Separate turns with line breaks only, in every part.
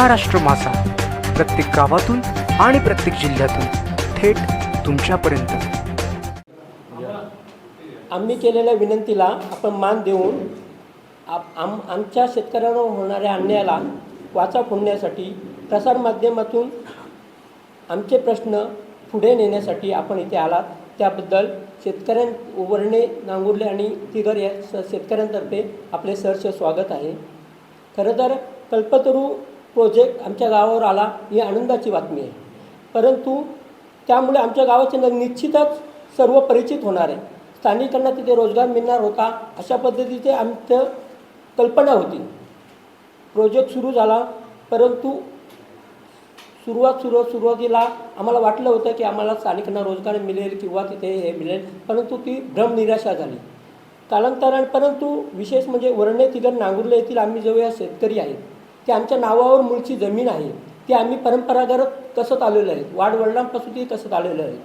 महाराष्ट्र मासा. प्रत्येक गावातून आणि प्रत्येक जिल्ह्यातून थेट तुमच्यापर्यंत.
आम्ही केलेल्या विनंतीला आपण मान देऊन आप आम आमच्या शेतकऱ्यांवर होणाऱ्या अन्यायाला वाचा फोडण्यासाठी प्रसारमाध्यमातून आमचे प्रश्न पुढे नेण्यासाठी आपण इथे आलात. त्याबद्दल शेतकऱ्यां वरणे नांगुर्ले आणि तिगर या स शेतकऱ्यांतर्फे आपले सहर्ष स्वागत आहे. खरं तर कल्पतरू प्रोजेक्ट आमच्या गावावर आला ही आनंदाची बातमी आहे. परंतु त्यामुळे आमच्या गावाचे न निश्चितच सर्व परिचित होणार आहे. स्थानिकांना तिथे रोजगार मिळणार होता अशा पद्धतीचे आमचं कल्पना होती. प्रोजेक्ट सुरू झाला परंतु सुरुवात सुरुवात सुरुवातीला आम्हाला वाटलं होतं की आम्हाला स्थानिकांना रोजगार मिळेल किंवा तिथे हे मिळेल परंतु ती भ्रमनिराशा झाली. कालांतराने परंतु विशेष म्हणजे वर्णे तिथं नांगुर्ले येथील आम्ही जो शेतकरी आहेत. ते आमच्या नावावर मूळची जमीन आहे. ती आम्ही परंपरागत कसत आलेलो आहे. वाडवडिलांपासून ती कसत आलेलं आहे.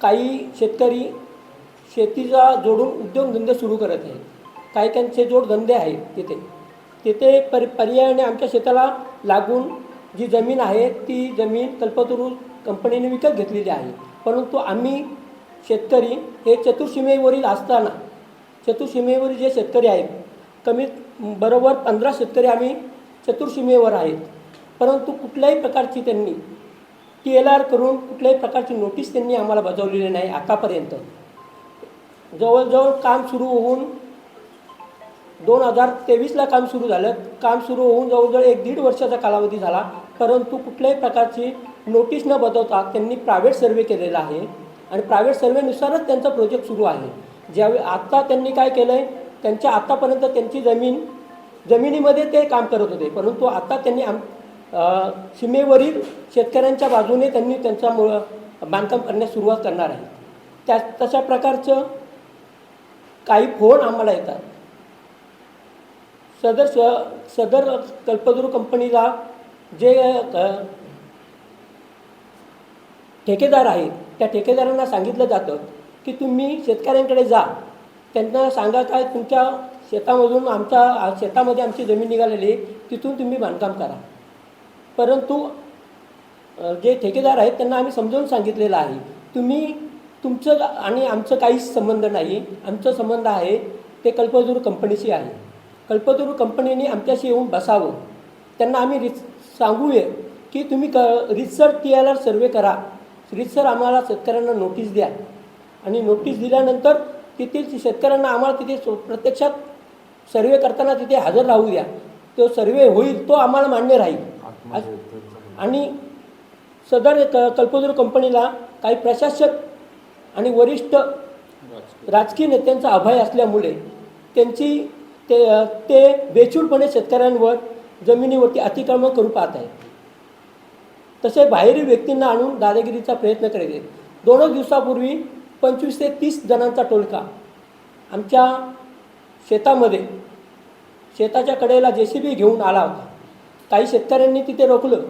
काही शेतकरी शेतीचा जोडून उद्योगधंदे सुरू करत आहेत. काही त्यांचे जोडधंदे आहेत तिथे. तिथे पर पर्यायाने आमच्या शेताला लागून जी जमीन आहे ती जमीन कल्पतरू कंपनीने विकत घेतलेली आहे. परंतु आम्ही शेतकरी हे चतुर्सीमेवरील असताना चतुर्सीमेवरील जे शेतकरी आहेत कमीत बरोबर पंधरा शेतकरी आम्ही चतुर्सीमेवर आहेत. परंतु कुठल्याही प्रकारची त्यांनी टी एल आर करून कुठल्याही प्रकारची नोटीस त्यांनी आम्हाला बजावलेली नाही आतापर्यंत. जवळजवळ काम सुरू होऊन दोन हजार तेवीसला काम सुरू झालं. काम सुरू होऊन जवळजवळ एक दीड वर्षाचा कालावधी झाला. परंतु कुठल्याही प्रकारची नोटीस न बदवता त्यांनी प्रायव्हेट सर्वे केलेला आहे. आणि प्रायव्हेट सर्वेनुसारच त्यांचा प्रोजेक्ट सुरू आहे. ज्यावेळी आत्ता त्यांनी काय केलं आहे त्यांच्या आत्तापर्यंत त्यांची जमीन जमिनीमध्ये ते काम करत होते. परंतु आता त्यांनी आम सीमेवरील शेतकऱ्यांच्या बाजूने त्यांनी त्यांचा मु बांधकाम करण्यास सुरुवात करणार आहे. त्या तशा प्रकारचं काही फोन आम्हाला येतात. सदर स सदर कल्पद्रू कंपनीला जे ठेकेदार आहेत त्या ठेकेदारांना सांगितलं जातं की तुम्ही शेतकऱ्यांकडे जा. त्यांना सांगा काय तुमच्या शेतामधून आमच्या शेतामध्ये आमची जमीन निघालेली आहे तिथून तुम्ही बांधकाम करा. परंतु जे ठेकेदार आहेत त्यांना आम्ही समजावून सांगितलेलं आहे तुम्ही तुमचं आणि आमचं काहीच संबंध नाही. आमचा संबंध आहे ते कल्पतरू कंपनीशी आहे. कल्पतरू कंपनीने आमच्याशी येऊन बसावं. त्यांना आम्ही रिस सांगूया की तुम्ही क रितसर टी आर सर्वे करा. रितसर आम्हाला शेतकऱ्यांना नोटीस द्या. आणि नोटीस दिल्यानंतर तिथे शेतकऱ्यांना आम्हाला तिथे प्रत्यक्षात सर्वे करताना तिथे हजर राहू द्या. तो सर्वे होईल तो आम्हाला मान्य राहील. आणि सदर क कल्पतरू कंपनीला काही प्रशासक आणि वरिष्ठ राजकीय नेत्यांचा अभय असल्यामुळे त्यांची ते ते बेचूलपणे शेतकऱ्यांवर जमिनीवरती अतिक्रमण करू पाहत आहेत. तसे बाहेरील व्यक्तींना आणून दादागिरीचा प्रयत्न करीत आहेत दोनच दिवसापूर्वी पंचवीस ते तीस जणांचा टोलका. आमच्या शेतामध्ये शेताच्या कडेला जे सी बी घेऊन आला होता. काही शेतकऱ्यांनी तिथे रोखलं.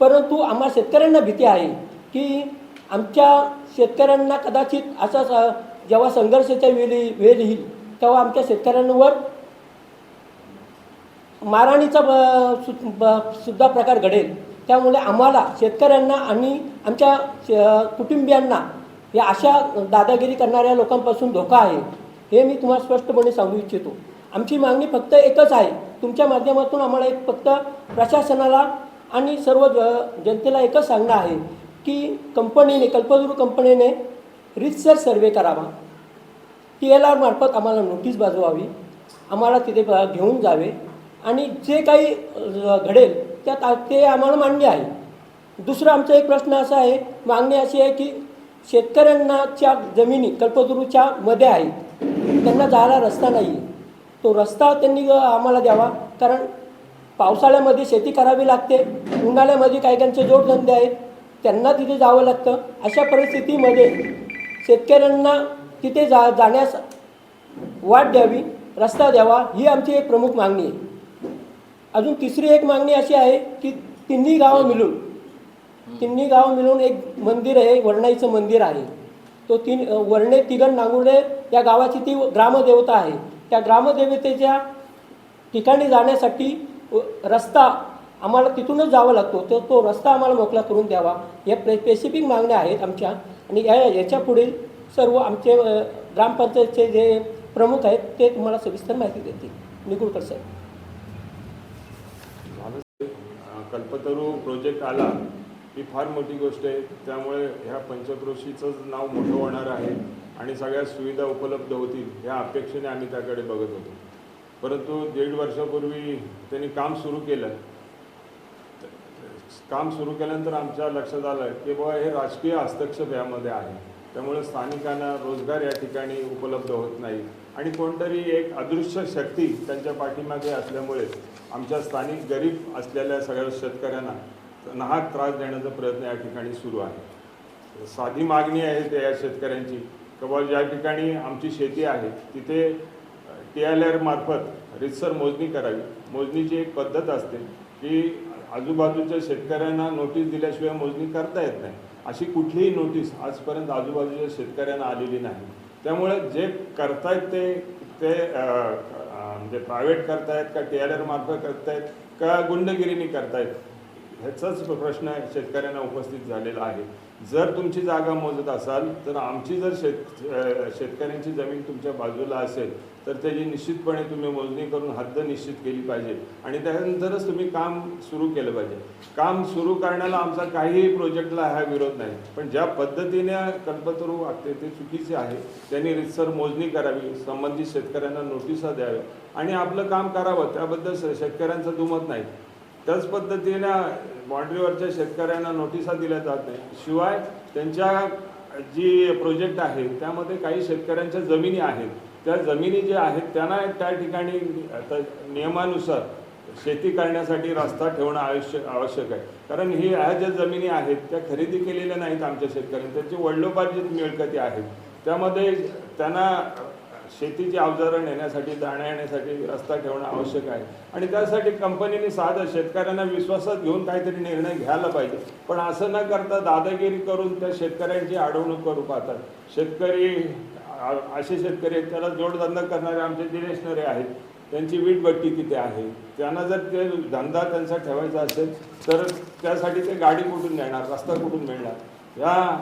परंतु आम्हा शेतकऱ्यांना भीती आहे की आमच्या शेतकऱ्यांना कदाचित असा जेव्हा संघर्षाच्या वेळी वेळ येईल तेव्हा आमच्या शेतकऱ्यांवर मारहाणीचा ब- सु- ब- सुद्धा प्रकार घडेल. त्यामुळे आम्हाला शेतकऱ्यांना आणि आमच्या कुटुंबियांना या अशा दादागिरी करणाऱ्या लोकांपासून धोका आहे हे मी तुम्हाला स्पष्टपणे सांगू इच्छितो. आमची मागणी फक्त एकच आहे तुमच्या माध्यमातून आम्हाला एक फक्त प्रशासनाला आणि सर्व ज जनतेला एकच सांगणं आहे की कंपनीने कल्पतरू कंपनीने रितसर सर्वे करावा. टी एल आर मार्फत आम्हाला नोटीस बजवावी आम्हाला तिथे घेऊन जावे आणि जे काही घडेल त्यात ते आम्हाला मान्य आहे. दुसरं आमचा एक प्रश्न असा आहे मागणी अशी आहे की शेतकऱ्यांनाच्या जमिनी कल्पतरूच्या मध्ये आहेत. त्यांना जायला रस्ता नाही आहे तो रस्ता त्यांनी आम्हाला द्यावा. कारण पावसाळ्यामध्ये शेती करावी लागते. उन्हाळ्यामध्ये काही त्यांचे जोडधंदे आहेत. त्यांना तिथे जावं लागतं. अशा परिस्थितीमध्ये शेतकऱ्यांना तिथे जा जाण्यास वाट द्यावी रस्ता द्यावा ही आमची एक प्रमुख मागणी आहे. अजून तिसरी एक मागणी अशी आहे की तिन्ही गावं मिळून तिन्ही गाव मिळून एक मंदिर आहे वर्णाईचं मंदिर आहे. तो तीन वर्णे तिगण नांगुर्डे या गावाची ती ग्रामदेवता आहे. त्या ग्रामदेवतेच्या ठिकाणी जाण्यासाठी रस्ता आम्हाला तिथूनच जावं लागतो. तर तो रस्ता आम्हाला मोकळा करून द्यावा. या प्रे स्पेसिफिक मागण्या आहेत आमच्या. आणि या याच्या पुढील सर्व आमचे ग्रामपंचायतचे जे प्रमुख आहेत ते तुम्हाला सविस्तर माहिती देतील. निकुळकर साहेब.
कल्पतरू प्रोजेक्ट आला. ही फार मोठी गोष्ट आहे. त्यामुळे ह्या पंचक्रोशीचंच नाव मोठं होणार आहे आणि सगळ्या सुविधा उपलब्ध होतील ह्या अपेक्षेने आम्ही त्याकडे बघत होतो. परंतु दीड वर्षापूर्वी त्यांनी काम सुरू केलं. काम सुरू केल्यानंतर आमच्या लक्षात आलं की बाबा हे राजकीय हस्तक्षेप यामध्ये आहे. त्यामुळे स्थानिकांना रोजगार या ठिकाणी उपलब्ध होत नाही. आणि कोणतरी एक अदृश्य शक्ती त्यांच्या पाठीमागे असल्यामुळे आमच्या स्थानिक गरीब असलेल्या सगळ्या शेतकऱ्यांना नाहक त्रास देण्याचा प्रयत्न या ठिकाणी सुरू आहे. साधी मागणी आहे त्या या शेतकऱ्यांची. की बाबा ज्या ठिकाणी आमची शेती आहे तिथे टी एल आर मार्फत रितसर मोजणी करावी. मोजणीची एक पद्धत असते की आजूबाजूच्या शेतकऱ्यांना नोटीस दिल्याशिवाय मोजणी करता येत नाही. अशी कुठलीही नोटीस आजपर्यंत आजूबाजूच्या शेतकऱ्यांना आलेली नाही. त्यामुळे जे करतायत ते ते म्हणजे प्रायव्हेट करतायत का टी एल आर मार्फत करतायत का गुंडगिरीने करतायत ह्याचाच प्रश्न शेतकऱ्यांना उपस्थित झालेला आहे. जर तुमची जागा मोजत असाल तर आमची जर शेत शेतकऱ्यांची जमीन तुमच्या बाजूला असेल तर त्याची निश्चितपणे तुम्ही मोजणी करून हद्द निश्चित केली पाहिजे. आणि त्यानंतरच तुम्ही काम सुरू केलं पाहिजे. काम सुरू करण्याला आमचा काहीही प्रोजेक्टला हा विरोध नाही. पण ज्या पद्धतीने कल्पतरू वागते ते चुकीचे आहे त्यांनी रितसर मोजणी करावी संबंधित शेतकऱ्यांना नोटिसा द्याव्या आणि आपलं काम करावं त्याबद्दल शेतकऱ्यांचं दुमत नाही. त्याच पद्धतीनं बाँड्रीवरच्या शेतकऱ्यांना नोटिसा दिल्या जात नाही. शिवाय त्यांच्या जी प्रोजेक्ट आहे त्यामध्ये काही शेतकऱ्यांच्या जमिनी आहेत. त्या जमिनी ज्या आहेत त्यांना त्या ठिकाणी नियमानुसार शेती करण्यासाठी रस्ता ठेवणं आवश्यक आवश्यक आहे. कारण ही ह्या ज्या जमिनी आहेत त्या खरेदी केलेल्या नाहीत आमच्या शेतकऱ्यांनी. त्यांची वडिलोपार्जित मिळकती आहेत. त्यामध्ये त्यांना शेतीची अवजारं नेण्यासाठी जाण्या येण्यासाठी रस्ता ठेवणं आवश्यक आहे. आणि त्यासाठी कंपनीने साधं शेतकऱ्यांना विश्वासात घेऊन काहीतरी निर्णय घ्यायला पाहिजे. पण असं न करता दादागिरी करून त्या शेतकऱ्यांची अडवणूक करू पाहतात. शेतकरी असे शेतकरी आहेत त्याला जोडधंदा करणारे आमचे दिनेश आहेत. त्यांची वीटभट्टी तिथे आहे. त्यांना जर ते धंदा त्यांचा ठेवायचा असेल तर त्यासाठी ते गाडी कुठून नेणार रस्ता कुठून मिळणार? या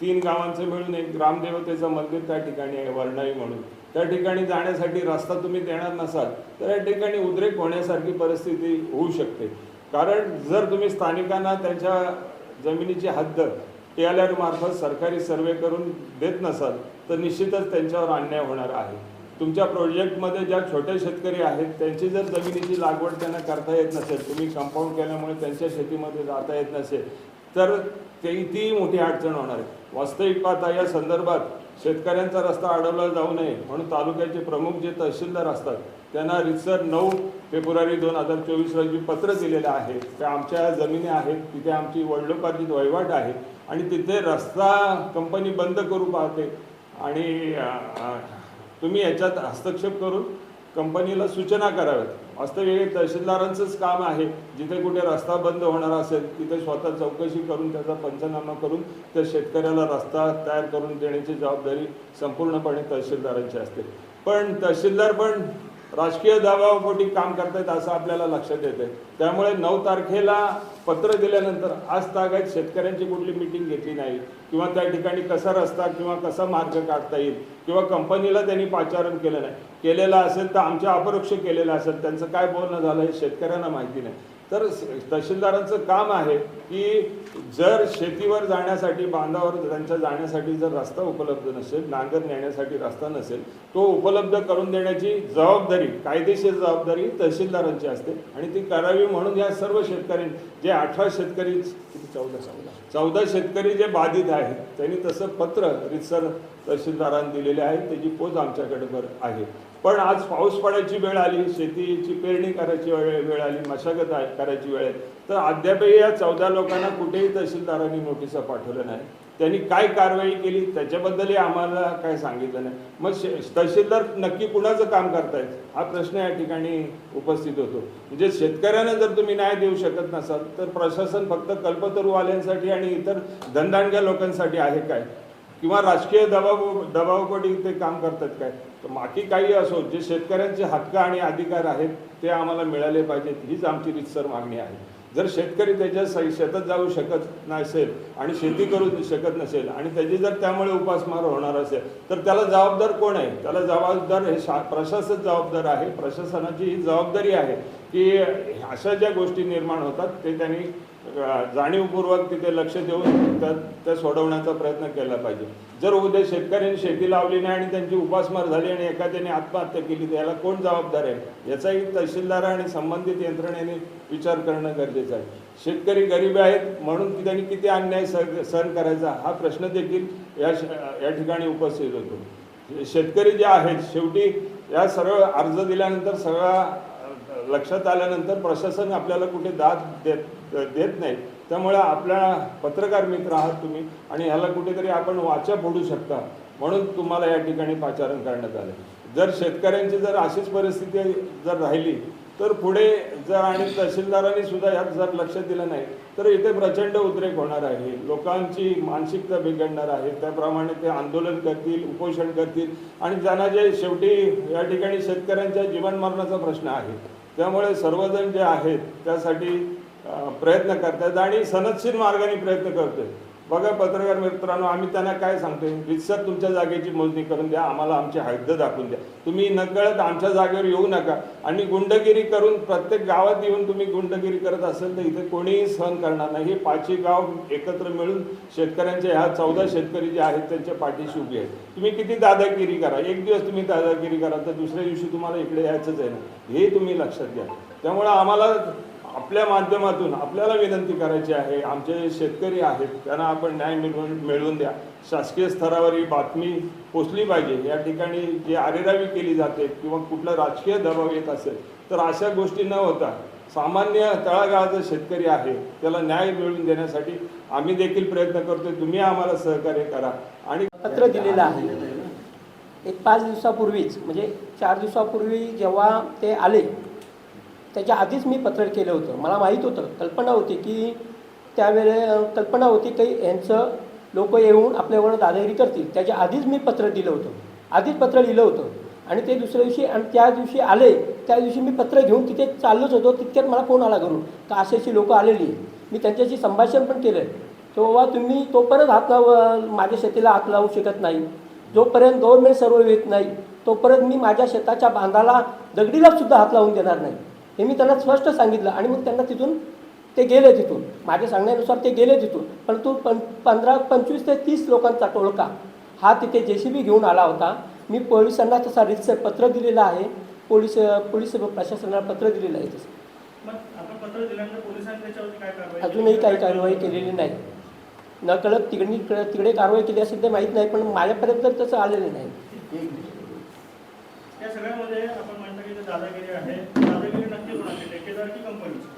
तीन गावांचं मिळून एक ग्रामदेवतेचं मंदिर त्या ठिकाणी आहे वर्णाई म्हणून. त्या ठिकाणी जाण्यासाठी रस्ता तुम्ही देणार नसाल तर या ठिकाणी उद्रेक होण्यासारखी परिस्थिती होऊ शकते. कारण जर तुम्ही स्थानिकांना त्यांच्या जमिनीची हद्द टी एल आरमार्फत सरकारी सर्वे करून देत नसाल तर निश्चितच त्यांच्यावर अन्याय होणार आहे. तुमच्या प्रोजेक्टमध्ये ज्या छोटे शेतकरी आहेत त्यांची जर जमिनीची लागवड त्यांना करता येत नसेल तुम्ही कंपाऊंड केल्यामुळे त्यांच्या शेतीमध्ये जाता येत नसेल तर ते ती मोठी अडचण होणार आहे. वास्तविक पाहता या संदर्भात शेतकऱ्यांचा रस्ता अडवला जाऊ नये म्हणून तालुक्याचे प्रमुख जे तहसीलदार असतात त्यांना रितसर नऊ फेब्रुवारी दोन हजार चोवीस रोजी पत्र दिलेलं आहे. त्या आमच्या जमिनी आहेत तिथे आमची वडलोपार्जित वहिवाट आहे आणि तिथे रस्ता कंपनी बंद करू पाहते. आणि तुम्ही याच्यात हस्तक्षेप करून कंपनीला सूचना कराव्यात. वास्तविक तहसीलदारांचंच काम आहे. जिथे कुठे रस्ता बंद होणार असेल तिथे स्वतः चौकशी करून त्याचा पंचनामा करून त्या शेतकऱ्याला रस्ता तयार करून देण्याची जबाबदारी संपूर्णपणे तहसीलदारांची असते. पण तहसीलदार पण राजकीय दबावापोटी काम करतायत असं आपल्याला लक्षात येतंय. त्यामुळे नऊ तारखेला पत्र दिल्यानंतर आज तागायत शेतकऱ्यांची कुठली मिटिंग घेतली नाही. किंवा त्या ठिकाणी कसा रस्ता किंवा कसा मार्ग काढता येईल किंवा कंपनीला त्यांनी पाचारण केलं नाही. केलेलं असेल तर आमच्या अपरोक्ष केलेलं असेल. त्यांचं काय बोलणं झालं हे शेतकऱ्यांना माहिती नाही. तर तहसीलदारांचं काम आहे की जर शेतीवर जाण्यासाठी बांधावर त्यांच्या जाण्यासाठी जर रस्ता उपलब्ध नसेल नांगर नेण्यासाठी रस्ता नसेल तो उपलब्ध करून देण्याची जबाबदारी कायदेशीर जबाबदारी तहसीलदारांची असते. आणि ती करावी म्हणून या सर्व शेतकरी जे अठरा शेतकरी चौदा चौदा. चौदा शेतकरी जे बाधित आहेत त्यांनी तसं पत्र रितसर तहसीलदारांनी दिलेले आहे त्याची पोच आमच्याकडे आहे. पण आज पाऊस पडायची वेळ आली शेतीची पेरणी करायची वेळ वेळ आली मशागत आहे- करायची वेळ आहे. तर अद्यापही या चौदा लोकांना कुठेही तहसीलदारांनी नोटिसा पाठवलं नाही त्यांनी काय कारवाई केली त्याच्याबद्दलही आम्हाला काय सांगितलं नाही. मग शे तहसीलदार नक्की कुणाचं काम करतायत? हा प्रश्न या ठिकाणी उपस्थित होतो. म्हणजे शेतकऱ्यांना जर तुम्ही न्याय देऊ शकत नसाल तर प्रशासन फक्त कल्पतरूवाल्यांसाठी आणि इतर धनदांडग्या लोकांसाठी आहे काय? किंवा राजकीय दबाव दबावपडी ते काम करतात काय? तर बाकी काही असो जे शेतकऱ्यांचे हक्क आणि अधिकार आहेत ते आम्हाला मिळाले पाहिजेत. हीच आमची रितसर मागणी आहे. जर शेतकरी त्याच्या शेतात जाऊ शकत नसेल आणि शेती करू शकत नसेल आणि त्याची जर त्यामुळे उपासमार होणार असेल तर त्याला जबाबदार कोण आहे? त्याला जबाबदार हे शा प्रशासन जबाबदार आहे. प्रशासनाची ही जबाबदारी आहे की अशा ज्या गोष्टी निर्माण होतात ते त्यांनी जाणीवपूर्वक तिथे लक्ष देऊन त्या सोडवण्याचा प्रयत्न केला पाहिजे. जर उद्या शेतकऱ्यांनी शेती लावली नाही आणि त्यांची उपासमार झाली आणि एखाद्याने आत्महत्या केली तर याला कोण जबाबदार आहे? याचाही तहसीलदार आणि संबंधित यंत्रणेने विचार करणं गरजेचं आहे. शेतकरी गरीब आहेत म्हणून की त्यांनी किती अन्याय सहन सहन करायचा हा प्रश्न देखील या श- या ठिकाणी उपस्थित होतो. शेतकरी जे आहेत शेवटी या सर्व अर्ज दिल्यानंतर सगळा लक्षात आल्यानंतर प्रशासन आपल्याला कुठे दाद देत देत नाही. त्यामुळे आपल्या पत्रकार मित्र आहात तुम्ही आणि ह्याला कुठेतरी आपण वाचा फोडू शकता. म्हणून तुम्हाला या ठिकाणी पाचारण करण्यात आलं. जर शेतकऱ्यांची जर अशीच परिस्थिती जर राहिली तर पुढे जर आणि तहसीलदारांनी सुद्धा यात जर लक्ष दिलं नाही तर इथे प्रचंड उद्रेक होणार आहे. लोकांची मानसिकता बिघडणार आहे. त्याप्रमाणे ते आंदोलन करतील उपोषण करतील आणि ज्यांना जे शेवटी या ठिकाणी शेतकऱ्यांच्या जीवनमरणाचा प्रश्न आहे त्यामुळे सर्वजण जे आहेत त्यासाठी प्रयत्न करतात आणि सनदशीर मार्गाने प्रयत्न करतोय. बघा पत्रकार मित्रांनो आम्ही त्यांना काय सांगतोय? रितसर तुमच्या जागेची मोजणी करून द्या आम्हाला आमची हद्द दाखवून द्या. तुम्ही नकळत आमच्या जागेवर येऊ नका. आणि गुंडगिरी करून प्रत्येक गावात येऊन तुम्ही गुंडगिरी करत असेल तर इथे कोणीही सहन करणार नाही. हे पाचही गाव एकत्र मिळून शेतकऱ्यांच्या ह्या चौदा शेतकरी जे आहेत त्यांच्या पाठीशी उभी आहेत. तुम्ही किती दादागिरी करा. एक दिवस तुम्ही दादागिरी करा तर दुसऱ्या दिवशी तुम्हाला इकडे यायचंच आहे ना. हे तुम्ही लक्षात घ्या. त्यामुळे आम्हाला आपल्या माध्यमातून आपल्याला विनंती करायची आहे आमचे जे शेतकरी आहेत त्यांना आपण न्याय मिळवून मिळवून द्या. शासकीय स्तरावर ही बातमी पोचली पाहिजे. या ठिकाणी जी आरेरावी केली जाते किंवा कुठला राजकीय दबाव येत असेल तर अशा गोष्टी न होता सामान्य तळागाळाचा शेतकरी आहे त्याला न्याय मिळवून देण्यासाठी आम्ही देखील प्रयत्न करतोय. तुम्ही आम्हाला सहकार्य करा. आणि
पत्र दिलेलं आहे. एक पाच दिवसापूर्वीच म्हणजे चार दिवसापूर्वी जेव्हा ते आले त्याच्या आधीच मी पत्र केलं होतं. मला माहीत होतं. कल्पना होती की त्यावेळे कल्पना होती की यांचं लोक येऊन आपल्यावर दादागिरी करतील. त्याच्या आधीच मी पत्र दिलं होतं. आधीच पत्र लिहिलं होतं. आणि ते दुसऱ्या दिवशी आणि त्या दिवशी आले त्या दिवशी मी पत्र घेऊन तिथे चाललोच होतो. तितक्यात मला फोन आला घरून का अशी लोकं आलेली मी त्यांच्याशी संभाषण पण केलं तो बाबा तुम्ही तोपर्यंत हात लाव माझ्या शेतीला हात लावू शकत नाही. जोपर्यंत गव्हर्मेंट सर्व येत नाही तोपर्यंत मी माझ्या शेताच्या बांधाला दगडीला सुद्धा हात लावून देणार नाही. हे मी त्यांना स्पष्ट सांगितलं आणि मग त्यांना तिथून ते गेले तिथून. माझ्या सांगण्यानुसार ते गेले तिथून. परंतु पं पंधरा पंचवीस ते तीस लोकांचा टोळका हा तिथे जे सी बी घेऊन आला होता. मी पोलिसांना तसा रितसर पत्र दिलेलं आहे. पोलीस पोलीस प्रशासनाला पत्र दिलेलं आहे तसं. अजूनही काही कारवाई केलेली नाही. नकळत तिकडे तिकडे कारवाई केली असेल ते माहीत नाही पण माझ्यापर्यंत तर तसं आलेलं नाही
या सगळ्यामध्ये आपण म्हणतो की ते दादागिरी आहे दादागिरी नक्की कोणाची ठेकेदार की कंपनीची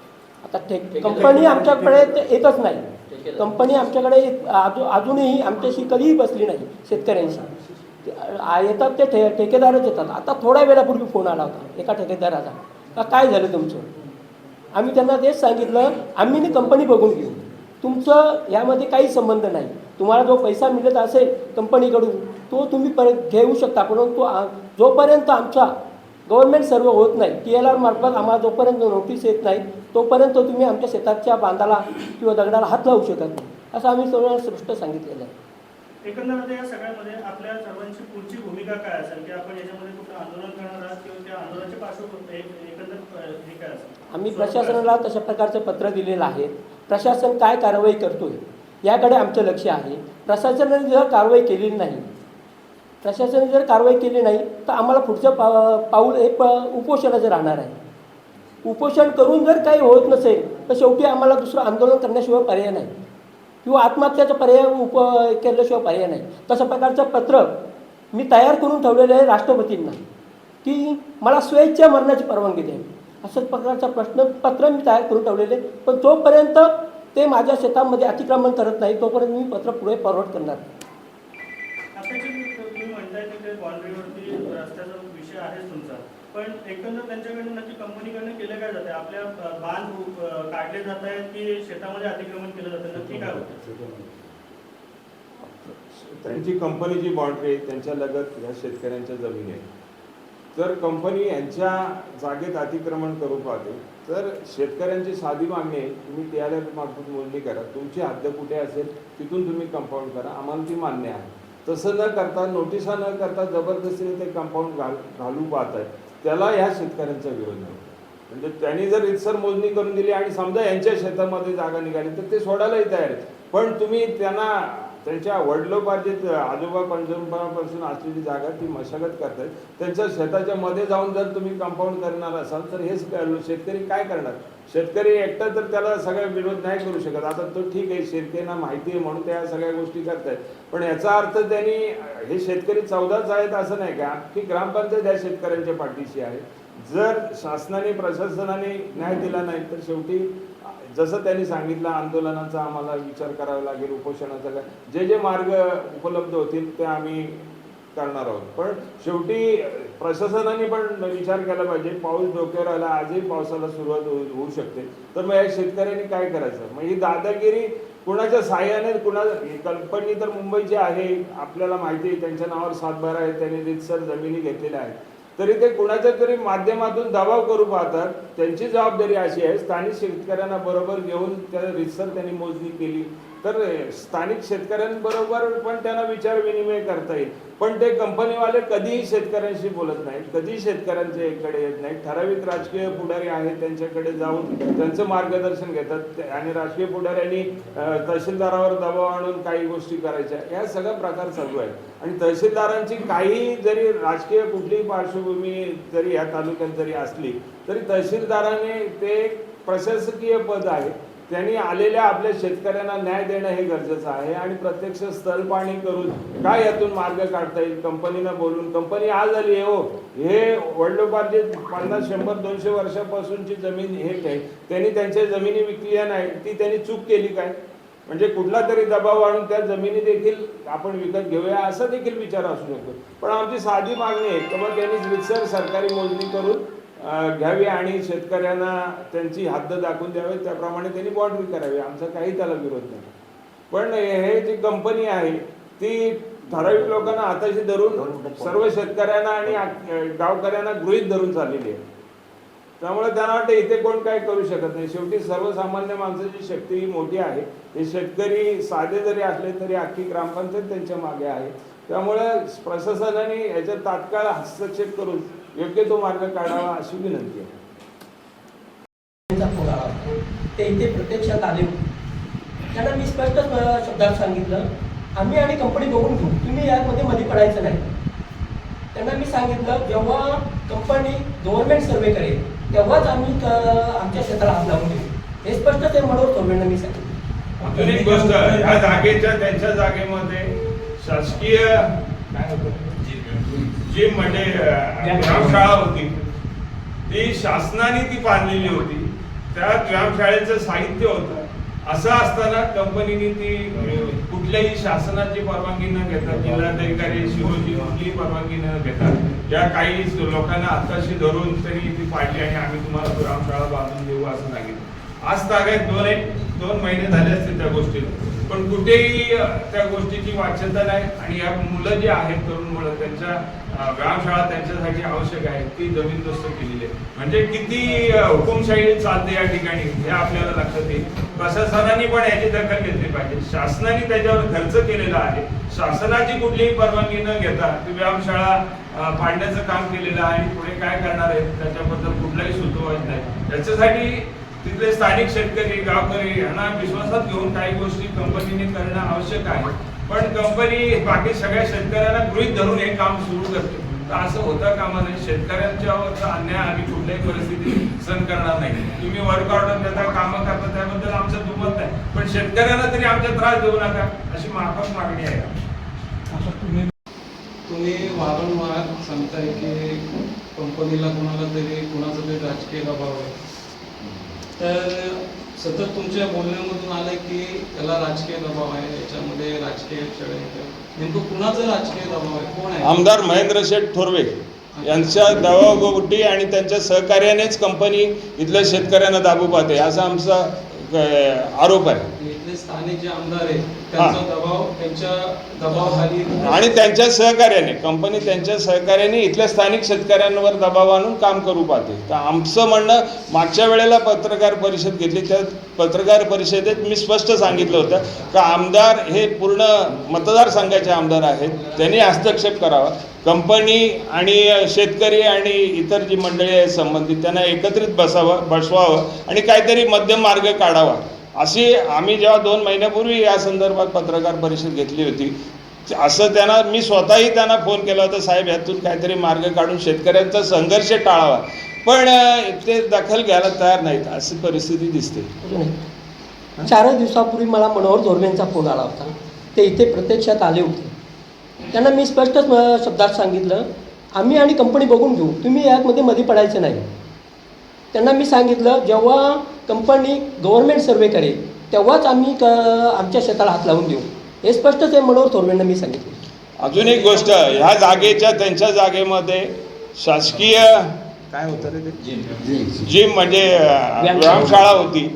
आता कंपनी आमच्याकडे ते येतच नाही. कंपनी आमच्याकडे अजूनही आमच्याशी कधीही बसली नाही शेतकऱ्यांशी. येतात ते ठे ठेकेदारच येतात. आता थोड्या वेळापूर्वी फोन आला होता एका ठेकेदाराचा. का काय झालं तुमचं? आम्ही त्यांना तेच सांगितलं आम्ही नी कंपनी बघून घेऊ. तुमचं यामध्ये काही संबंध नाही. तुम्हाला जो पैसा मिळत असेल कंपनीकडून तो तुम्ही परत घेऊ शकता परंतु जोपर्यंत आमचा गव्हर्नमेंट सर्व होत नाही. टी एल आर मार्फत आम्हाला जोपर्यंत नोटीस येत नाही तोपर्यंत तुम्ही आमच्या शेताच्या बांधाला किंवा दगडाला हात लावू शकत नाही. असं आम्ही सर्व स्पष्ट सांगितलेलं आहे.
या सगळ्यामध्ये आपल्या सर्वांची पुढची भूमिका काय असेल? की आपण याच्यामध्ये आंदोलन करणार आहात किंवा त्या आंदोलनाच्या पार्श्वभूमी एकंदर हे काय असेल?
आम्ही प्रशासनाला तशा प्रकारचं पत्र दिलेलं आहे. प्रशासन काय कारवाई करतोय याकडे आमचं लक्ष आहे. प्रशासनाने जर कारवाई केलेली नाही प्रशासनाने जर कारवाई केली नाही तर आम्हाला पुढचं पा पाऊल हे प उपोषणाचं राहणार आहे. उपोषण करून जर काही होत नसेल तर शेवटी आम्हाला दुसरं आंदोलन करण्याशिवाय पर्याय नाही. किंवा आत्महत्याचा पर्याय उप केल्याशिवाय पर्याय नाही. तशा प्रकारचं पत्र मी तयार करून ठेवलेलं आहे राष्ट्रपतींना की मला स्वेच्छा मरणाची परवानगी द्यावी असंच प्रकारचा प्रश्न पत्र मी तयार करून ठेवलेले आहे. पण जोपर्यंत ते माझ्या शेतामध्ये अतिक्रमण करत नाही तोपर्यंत मी पत्र पुढे फॉरवर्ड करणार नाही.
आताची जी तुम्ही म्हणताय की ते बाउंड्रीवरती रस्त्याचा विषय आहे तुमचा. पण एकंदर त्यांच्याकडून नक्की कंपनीकडनं केलं काय जाते आपल्या बांध काढले जात आहेत की शेतामध्ये अतिक्रमण केलं जातं नक्की काय होतं
त्यांची कंपनीची बाउंड्री आहे त्यांच्या लगत ह्या शेतकऱ्यांच्या जमिनी आहे. जर कंपनी यांच्या जागेत अतिक्रमण करू पाहते तर शेतकऱ्यांची साधी मागणी आहे तुम्ही टी आर एफ मार्फत मोजणी करा. तुमची हद्द कुठे असेल तिथून तुम्ही कंपाऊंड करा. आम्हाला ती मान्य आहे. तसं न करता नोटिसा न करता जबरदस्तीने ते कंपाऊंड घाल घालू पाहत आहेत. त्याला ह्या शेतकऱ्यांचा विरोध आहे म्हणजे त्यांनी जर इतसर मोजणी करून दिली आणि समजा यांच्या शेतामध्ये जागा निघाली तर ते सोडायलाही तयार आहेत. पण तुम्ही त्यांना त्यांच्या वडिलोपार्जित आजोबा पंजोबापासून असलेली जागा ती मशागत करतात. त्यांच्या शेताच्या मध्ये जाऊन जर तुम्ही कंपाऊंड करणार असाल तर हेच शेतकरी काय करणार? शेतकरी एकटा तर त्याला सगळा विरोध नाही करू शकत. आता तो ठीक आहे शेतकऱ्यांना माहिती आहे म्हणून त्या सगळ्या गोष्टी करतायत. पण याचा अर्थ त्यांनी हे शेतकरी चौदाच आहेत असं नाही का? की ग्रामपंचायत या शेतकऱ्यांच्या पाठीशी आहे. जर शासनाने प्रशासनाने न्याय दिला नाही तर शेवटी जसं त्यांनी सांगितलं आंदोलनाचा आम्हाला विचार करावा लागेल उपोषणाचा काय जे जे मार्ग उपलब्ध होतील ते आम्ही करणार आहोत. पण शेवटी प्रशासनाने पण विचार केला पाहिजे. पाऊस डोक्यावर आला आजही पावसाला सुरुवात होऊ होऊ शकते. तर मग या शेतकऱ्यांनी काय करायचं? मग ही दादागिरी कुणाच्या साह्याने कुणा कंपनी तर मुंबईची आहे. आपल्याला माहिती आहे त्यांच्या नावावर सातबारा आहे त्यांनी रितसर जमिनी घेतलेल्या आहेत. तरी ते कुणाच्या तरी माध्यमातून दबाव करू पाहतात. त्यांची जबाबदारी अशी आहे स्थानिक शेतकऱ्यांना बरोबर घेऊन त्या रितसर त्यांनी मोजणी केली. तर स्थानिक शेतकऱ्यांबरोबर पण त्यांना विचार विनिमय करता येईल. पण ते कंपनीवाले कधीही शेतकऱ्यांशी बोलत नाहीत कधीही शेतकऱ्यांच्या इकडे येत नाहीत. ठराविक राजकीय पुढारी आहेत त्यांच्याकडे जाऊन त्यांचं मार्गदर्शन घेतात आणि राजकीय पुढाऱ्यांनी तहसीलदारावर दबाव आणून काही गोष्टी करायच्या. या सगळा प्रकार चालू आहे आणि तहसीलदारांची काही जरी राजकीय कुठलीही पार्श्वभूमी जरी या तालुक्यात जरी असली तरी तहसीलदाराने ते प्रशासकीय पद आहे. त्यांनी आलेल्या आपल्या शेतकऱ्यांना न्याय देणं हे गरजेचं आहे आणि प्रत्यक्ष स्थलपाणी करून काय यातून मार्ग काढता येईल? कंपनीनं बोलून कंपनी आज आली आहे हो. हे वडिलोपार्जित पन्नास शंभर दोनशे वर्षापासूनची जमीन हे आहे त्यांनी त्यांच्या जमिनी विकल्या नाही ती त्यांनी चूक केली काय? म्हणजे कुठला तरी दबाव आणून त्या जमिनी देखील आपण विकत घेऊया असा देखील विचार असू शकतो. पण आमची साधी मागणी आहे. की मग त्यांनी रितसर सरकारी मोजणी करून घ्यावी आणि शेतकऱ्यांना त्यांची हद्द दाखवून द्यावी. त्याप्रमाणे त्यांनी बाँड्री करावी. आमचा काही त्याला विरोध नाही. पण हे जी कंपनी आहे ती ठराविक लोकांना हाताशी धरून सर्व शेतकऱ्यांना आणि गावकऱ्यांना गृहीत धरून चाललेली आहे. त्यामुळे त्यांना वाटतं इथे कोण काय करू शकत नाही. शेवटी सर्वसामान्य माणसाची शक्ती ही मोठी आहे. हे शेतकरी साधे जरी असले तरी अख्खी ग्रामपंचायत त्यांच्या मागे आहे. त्यामुळे प्रशासनाने याच्यात तात्काळ हस्तक्षेप करून योग्य तो मार्ग काढावा अशी विनंती आहे.
ते इथे प्रत्यक्षात आले होते. त्यांना मी स्पष्ट शब्दात सांगितलं आम्ही आणि कंपनी बघून घेऊ. तुम्ही यामध्ये मध्ये पडायचं नाही. त्यांना मी सांगितलं जेव्हा कंपनी गव्हर्नमेंट सर्वे करेल तेव्हाच आम्ही आमच्या क्षेत्राला हात लावून देऊ. हे स्पष्ट ते मनोहर चौबेंना मी सांगितलं.
गोष्ट जागेच्या त्यांच्या जागेमध्ये शासकीय काय होतं? जी म्हणजे ग्रामशाळा होती ती शासनाने ती बांधलेली होती. त्या ग्रामशाळेचं साहित्य होतं. असं असताना कंपनीने ती कुठल्याही शासनाची परवानगी न घेता जिल्हाधिकारी शिवजी कुठलीही परवानगी न घेता या काही लोकांना आताशी धरून तरी ती पाडली आणि आम्ही तुम्हाला ग्रामशाळा बांधून देऊ असं सांगितलं. आज तागायत दोन एक दोन महिने झाले असतील त्या गोष्टीला. पण कुठेही त्या गोष्टीची वाच्यता नाही आणि या मुलं जी आहेत तरुण मुलं त्यांच्या व्यायामशाळा त्यांच्यासाठी आवश्यक आहे ती जमीनदोस्त केलेली आहे. म्हणजे किती हुकुमशाही चालते या ठिकाणी हे आपल्याला लक्षात येईल. प्रशासनाने पण याची दखल घेतली पाहिजे. शासनाने त्याच्यावर खर्च केलेला आहे. शासनाची कुठलीही परवानगी न घेता ती व्यायामशाळा पाडण्याचं काम केलेलं आहे. आणि पुढे काय करणार आहे त्याच्याबद्दल कुठलाही सुतोवाच नाही. याच्यासाठी तिथले स्थानिक शेतकरी गावकरी यांना विश्वासात घेऊन काही गोष्टी कंपनीने करणं आवश्यक आहे. पण कंपनी बाकी सगळ्या शेतकऱ्यांना गृहीत धरून हे काम सुरू करते. तर असं होता कामा नये शेतकऱ्यांच्यावर अन्याय आम्ही कुठल्याही परिस्थितीत सहन करणार नाही. तुम्ही वर्क ऑर्डर देता कामं करता त्याबद्दल आमचं दुमत नाही. पण शेतकऱ्यांना तरी आमचा त्रास देऊ नका अशी माफक मागणी आहे.
तुम्ही वारंवार सांगताय की कंपनीला कोणाला तरी कोणाचा तरी राजकीय दबाव आहे. तर सतत तुमच्या बोलण्यामधून आलं की त्याला राजकीय दबाव आहे याच्यामध्ये राजकीय नेमकं कुणाचा राजकीय दबाव आहे? कोण आहे?
आमदार महेंद्र शेठ थोरवे यांच्या दबावगोटी आणि त्यांच्या सहकार्यानेच कंपनी इथल्या शेतकऱ्यांना दाबू पाहते असा आमचा आरोप आहे.
इथले स्थानिक जे आमदार आहेत त्यांचा दबाव त्यांच्या दबावाखाली
आणि त्यांच्या सहकार्याने कंपनी त्यांच्या सहकार्याने इथल्या स्थानिक शेतकऱ्यांवर दबाव आणून काम करू पाहते. तर आमचं म्हणणं मागच्या वेळेला पत्रकार परिषद घेतली त्या पत्रकार परिषदेत मी स्पष्ट सांगितलं होतं का आमदार हे पूर्ण मतदारसंघाचे आमदार आहेत त्यांनी हस्तक्षेप करावा. कंपनी आणि शेतकरी आणि इतर जी मंडळी आहेत संबंधित त्यांना एकत्रित बसावं बसवावं आणि काहीतरी मध्यम मार्ग काढावा. अशी आम्ही जेव्हा दोन महिन्यापूर्वी या संदर्भात पत्रकार परिषद घेतली होती असं त्यांना मी स्वतःही त्यांना फोन केला होता साहेब यातून काहीतरी मार्ग काढून शेतकऱ्यांचा संघर्ष टाळावा. पण ते दखल घ्यायला तयार नाहीत अशी परिस्थिती दिसते.
चारच दिवसापूर्वी मला मनोहर धोरणेंचा फोन आला होता. ते इथे प्रत्यक्षात आले होते. त्यांना मी स्पष्टच शब्दात सांगितलं आम्ही आणि कंपनी बघून घेऊ. तुम्ही यामध्ये मध्ये पडायचं नाही. त्यांना मी सांगितलं जेव्हा कंपनी गव्हर्नमेंट सर्वे करेल तेव्हाच आम्ही क आमच्या शेताला हात लावून देऊ. हे स्पष्टच आहे मनोहर थोरवेंना मी सांगितलं.
अजून एक गोष्ट ह्या जागेच्या त्यांच्या जागेमध्ये शासकीय काय होतं रे ते? जिम म्हणजे व्यायामशाळा होती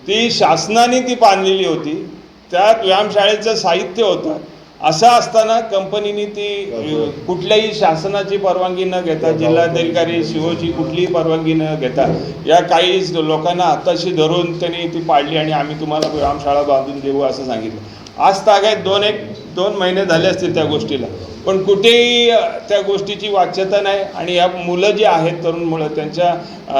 ती शासनाने ती बांधलेली होती. त्यात व्यायामशाळेचं साहित्य होतं. असं असताना कंपनीने ती कुठल्याही शासनाची परवानगी न घेता जिल्हाधिकारी शिवची कुठलीही परवानगी न घेता या काही लोकांना हाताशी धरून त्यांनी ती पाडली आणि आम्ही तुम्हाला व्यायामशाळा बांधून देऊ असं सांगितलं. आज तागायत दोन एक दोन महिने झाले असतील त्या गोष्टीला. पण कुठेही त्या गोष्टीची वाच्यता नाही आणि या मुलं जी आहेत तरुण मुलं त्यांच्या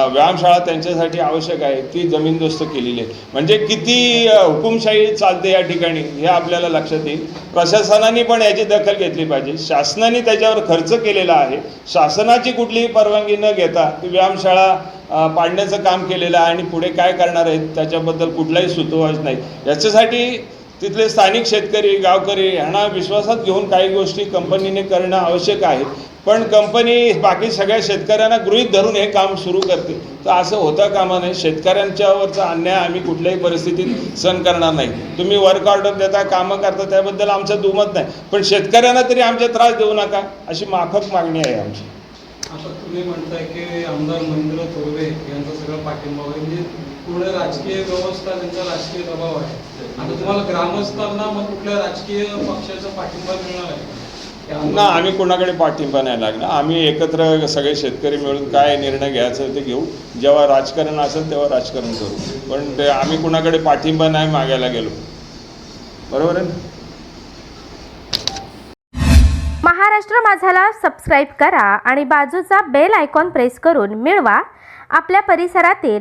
व्यायामशाळा त्यांच्यासाठी आवश्यक आहे ती जमीनदोस्त केलेली आहे. म्हणजे किती हुकुमशाही चालते या ठिकाणी हे आपल्याला लक्षात येईल. प्रशासनाने पण याची दखल घेतली पाहिजे. शासनाने त्याच्यावर खर्च केलेला आहे. शासनाची कुठलीही परवानगी न घेता ती व्यायामशाळा पाडण्याचं काम केलेलं आहे आणि पुढे काय करणार आहेत त्याच्याबद्दल कुठलाही सुतोवाच नाही. याच्यासाठी तिथले स्थानिक शेतकरी गावकरी ह्यांना विश्वासात घेऊन काही गोष्टी कंपनीने करणं आवश्यक आहे. पण कंपनी बाकी सगळ्या शेतकऱ्यांना गृहीत धरून हे काम सुरू करते. तर असं होता कामा नाही शेतकऱ्यांच्यावरचा अन्याय आम्ही कुठल्याही परिस्थितीत सहन करणार नाही. तुम्ही वर्क ऑर्डर देता कामं करता त्याबद्दल आमचं दुमत नाही. पण शेतकऱ्यांना तरी आमचे त्रास देऊ नका अशी माफक मागणी आहे आमची.
आता तुम्ही म्हणताय की आमदार महेंद्र थोरवे यांचा सगळा पाठिंबा म्हणजे पूर्ण राजकीय व्यवस्था त्यांचा राजकीय दबाव आहे. आता तुम्हाला ग्रामस्थांना मग कुठल्या राजकीय पक्षाचा पाठिंबा मिळणार आहे? हे
ना आम्ही कोणाकडे पाठिंबा नाही लागणार. आम्ही एकत्र सगळे शेतकरी मिळून काय निर्णय घ्यायचा ते घेऊ. जेव्हा राजकारण असेल तेव्हा राजकारण करू. पण ते आम्ही कुणाकडे पाठिंबा नाही मागायला गेलो. बरोबर आहे
महाराष्ट्र माझाला सबस्क्राईब करा आणि बाजूचा बेल आयकॉन प्रेस करून मिळवा. आपल्या परिसरातील